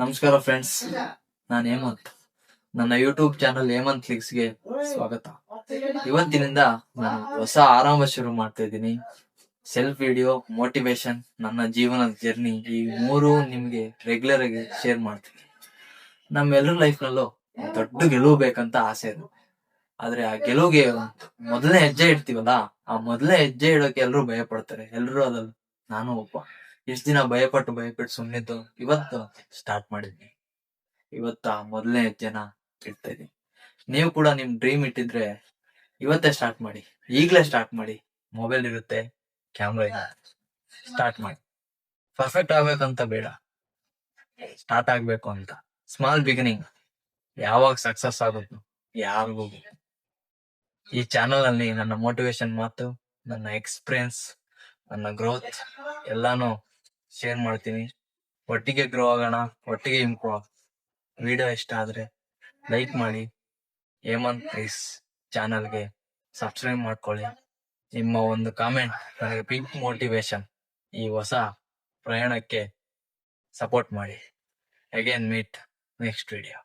ನಮಸ್ಕಾರ ಫ್ರೆಂಡ್ಸ್ ನಾನು ಹೇಮಂತ್. ನನ್ನ ಯೂಟ್ಯೂಬ್ ಚಾನಲ್ ಹೇಮಂತ್ ಲಿಕ್ಸ್ಗೆ ಸ್ವಾಗತ. ಇವತ್ತಿನಿಂದ ನಾನು ಹೊಸ ಆರಂಭ ಶುರು ಮಾಡ್ತಾ ಇದ್ದೀನಿ. ಸೆಲ್ಫ್ ವಿಡಿಯೋ ಮೋಟಿವೇಶನ್ ನನ್ನ ಜೀವನದ ಜರ್ನಿ ಈ ಮೂರು ನಿಮ್ಗೆ ರೆಗ್ಯುಲರ್ ಆಗಿ ಶೇರ್ ಮಾಡ್ತೀನಿ. ನಮ್ಮೆಲ್ಲರ ಲೈಫ್ ನಲ್ಲೂ ದೊಡ್ಡ ಗೆಲುವು ಬೇಕಂತ ಆಸೆ ಇದೆ. ಆದ್ರೆ ಆ ಗೆಲುವಿಗೆ ಮೊದಲನೇ ಹೆಜ್ಜೆ ಇಡ್ತೀವಲ್ಲ, ಆ ಮೊದಲನೇ ಹೆಜ್ಜೆ ಇಡೋಕೆ ಎಲ್ಲರೂ ಭಯ ಪಡ್ತಾರೆ ಎಲ್ಲರೂ ಅದಲ್ಲ ನಾನು ಒಬ್ಬ. ಇಷ್ಟ ದಿನ ಭಯಪಟ್ಟು ಭಯಪಟ್ಟು ಸುಮ್ಮನಿದ್ದು ಇವತ್ತು ಸ್ಟಾರ್ಟ್ ಮಾಡಿದ್ನಿ. ಇವತ್ತು ಮೊದಲನೇ ಜನ ಇಡ್ತಾ ಇದೀನಿ ನೀವು ಕೂಡ ನಿಮ್ ಡ್ರೀಮ್ ಇಟ್ಟಿದ್ರೆ ಇವತ್ತೇ ಸ್ಟಾರ್ಟ್ ಮಾಡಿ. ಈಗ್ಲೇ ಸ್ಟಾರ್ಟ್ ಮಾಡಿ. ಮೊಬೈಲ್ ಇರುತ್ತೆ ಕ್ಯಾಮ್ರಾ ಸ್ಟಾರ್ಟ್ ಮಾಡಿ. ಪರ್ಫೆಕ್ಟ್ ಆಗ್ಬೇಕಂತ ಬೇಡ. ಸ್ಟಾರ್ಟ್ ಆಗ್ಬೇಕು ಅಂತ. ಸ್ಮಾಲ್ ಬಿಗಿನಿಂಗ್ ಯಾವಾಗ ಸಕ್ಸಸ್ ಆಗುತ್ತೋ ಯಾರಿಗೂ ಈ ಚಾನಲ್ ಅಲ್ಲಿ ನನ್ನ ಮೋಟಿವೇಶನ್ ಮಾತು, ನನ್ನ ಎಕ್ಸ್ಪೀರಿಯನ್ಸ್ ನನ್ನ ಗ್ರೋತ್ ಎಲ್ಲಾನು ಶೇರ್ ಮಾಡ್ತೀನಿ. ಒಟ್ಟಿಗೆ ಗ್ರೋ ಆಗೋಣ, ಒಟ್ಟಿಗೆ ಇಂಪ್ರೂವ್ ವಿಡಿಯೋ ಇಷ್ಟ ಆದ್ರೆ ಲೈಕ್ ಮಾಡಿ. ಹೇಮಂತ್ ಪ್ಲೀಸ್ ಚಾನಲ್ಗೆ ಸಬ್ಸ್ಕ್ರೈಬ್ ಮಾಡ್ಕೊಳ್ಳಿ. ನಿಮ್ಮ ಒಂದು ಕಾಮೆಂಟ್ ನನಗೆ ಬಿಗ್ ಮೋಟಿವೇಶನ್ ಈ ಹೊಸ ಪ್ರಯಾಣಕ್ಕೆ ಸಪೋರ್ಟ್ ಮಾಡಿ. Again meet next video